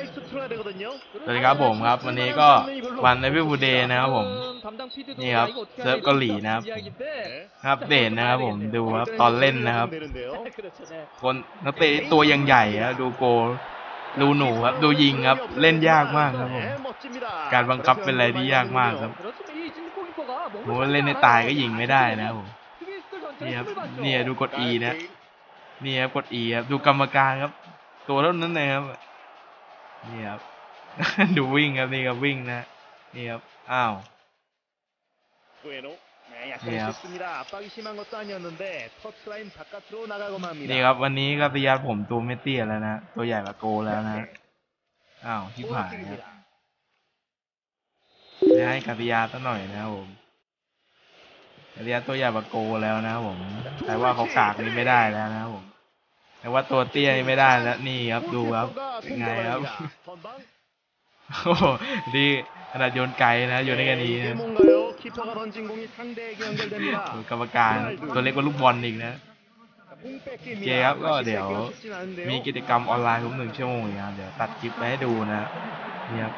สวัสดีครับผมครับ วันนี้ก็วันในพิบูเดย์นะครับผมนี่ครับเซิร์ฟเกาหลีนะครับครับเดทนะครับผมดูครับตอนเล่นนะครับ คนนักเตะตัวยังใหญ่ครับดูโกดูหนูครับดูยิงครับเล่นยากมากครับผมการบังคับเป็นอะไรที่ยากมากครับผมเล่นในตายก็ยิงไม่ได้นะครับผมนี่ครับนี่ดูกด E นะนี่ครับกด E ครับดูกรรมการครับ ตัวเท่านั้นเลยครับ นี่ครับ ดูวิ่งครับนี่ครับวิ่งนะนี่ครับอ้าวนี่ครับนี่ครับวันนี้ครับพยาผมตัวไม่เตี้ยแล้วนะตัวใหญ่กว่าโกแล้วนะอ้าวที่ผ่านนะจะให้กัตยาตั้งหน่อยนะครับผมกัตยาตัวใหญ่กว่าโกแล้วนะครับผมแต่ว่าเขากากนี้ไม่ได้แล้วนะครับ แต่ว่าตัวเตี้ยไม่ได้แล้วนี่ครับดูครับเป็ไงครับโอ้ดีขนาดโยนไกลนะโยนได้แค่นี้กรรมการตัวเล็กกว่าลูกบอลอีกนะเจครับก็เดี๋ยวมีกิจกรรมออนไลน์ทุกหนึ่งชั่วโมงนะเดี๋ยวตัดคลิปไปให้ดูนะเนี่ย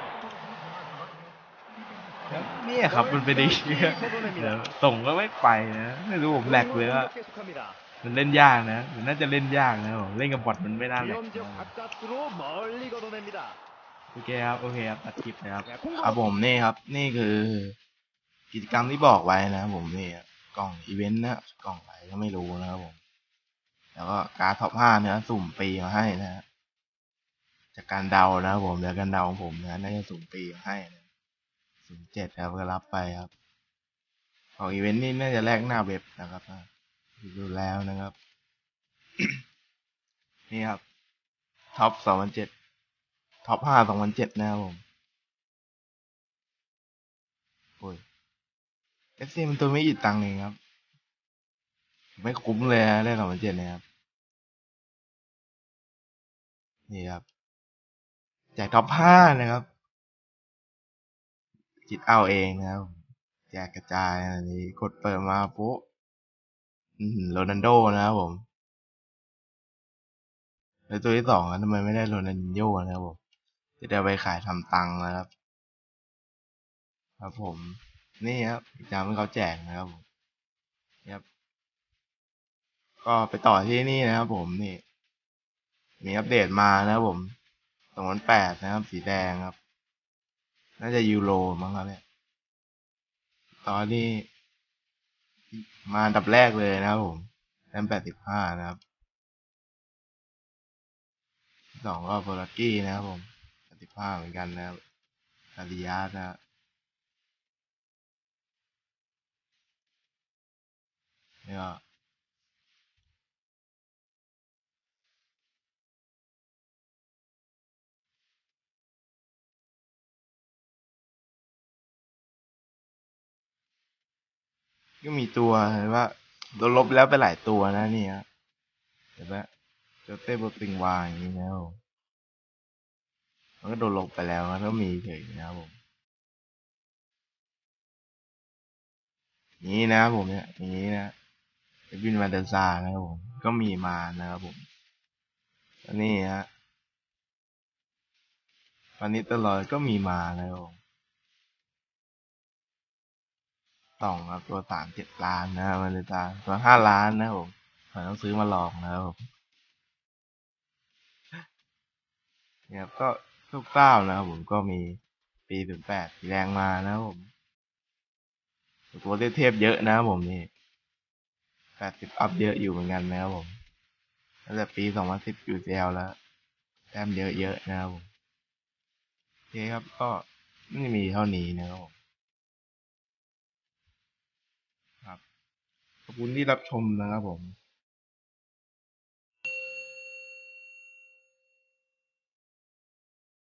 เนี่ยครับมันไป็นดีเดี๋ยวส่งก็ไม่ไปนะไม่รู้ผมแหลกเลยว่า มันเล่นยากนะมันน่าจะเล่นยากนะเล่นกับบอทมันไม่ได้เลยโอเคครับโอเคครับตัดคลิปนะครับครับผมนี่ครับ นี่คือ กิจกรรมที่บอกไว้นะครับผมนี่กล่องอีเวนต์นะกล่องอะไรก็ไม่รู้นะครับผม แล้วก็การท็อปห้าเนี่ยสุ่มปีมาให้นะฮะจากการเดานะครับผมเจากการเดาของผมนะน่าจะสุ่มปีมาให้นะสุ่มเจ็ดครับก็รับไปครับของอีเวนต์นี่น่าจะแลกหน้าเว็บนะครับ อะดูแล้วนะครับ นี่ครับ ท็อปสองพันเจ็ดท็อปห้าสองพันเจ็ดนะครับผม โอ้ยเอฟซีมันตัวไม่หยุดตังเองครับ ไม่คุ้มเลยนะได้สองพันเจ็ดนะครับ นี่ครับจากท็อปห้านะครับ จิตเอาเองนะครับแจกกระจายอันนี้กดเปิดมาปุ๊บ โรนัลโดนะครับผมแล้วตัวที่สองทำไมไม่ได้โรนัลโญ่นะครับผมจะได้ไปขายทำตังค์นะครับ ครับผม นี่ครับกิจกรรมที่เขาแจกนะครับผมครับก็ไปต่อที่นี่นะครับผมนี่ มีอัปเดตมานะครับผมสองพันแปดนะครับ สีแดงครับ น่าจะยูโรมั้งครับเนี่ย ตอนนี้ มาอันดับแรกเลยนะครับผมแต้มแปดสิบห้านะครับสองก็โบลักกี้นะครับผมแปดสิบห้าเหมือนกันนะครับอาริยานะครับ ก็มีตัวเห็นว่าโดนลบแล้วไปหลายตัวนะนี่ครับเห็นไหมโจเต้โบติงวาอย่างนี้นะครับผมมันก็โดนลบไปแล้วนะก็มีเฉยนะครับผมนี้นะครับผมเนี่ยอย่างนี้นะเอวินมาเดซานะครับผม ก็มีมานะครับผมแล้วนี่ฮะวันนี้ตลอดก็มีมานะครับผม ต่องครับตัวสามเจ็ดล้านนะครับมาเดซาตัวห้าล้านนะครับผมผมต้องซื้อมาลองนะครับผมเนี่ยครับก็ทุกเต้านะครับผมก็มีปีถึงแปดสีแดงมานะครับผมตัวเทพๆเยอะนะครับผมนี่แปดสิบอัพเยอะอยู่เหมือนกันนะครับผมตั้งแต่ปีสองพันสิบอยู่เซลแล้วแต้มเยอะๆนะครับผมโอเคครับก็ไม่มีเท่านี้นะครับผม ครับ ขอบคุณที่รับชมนะครับผม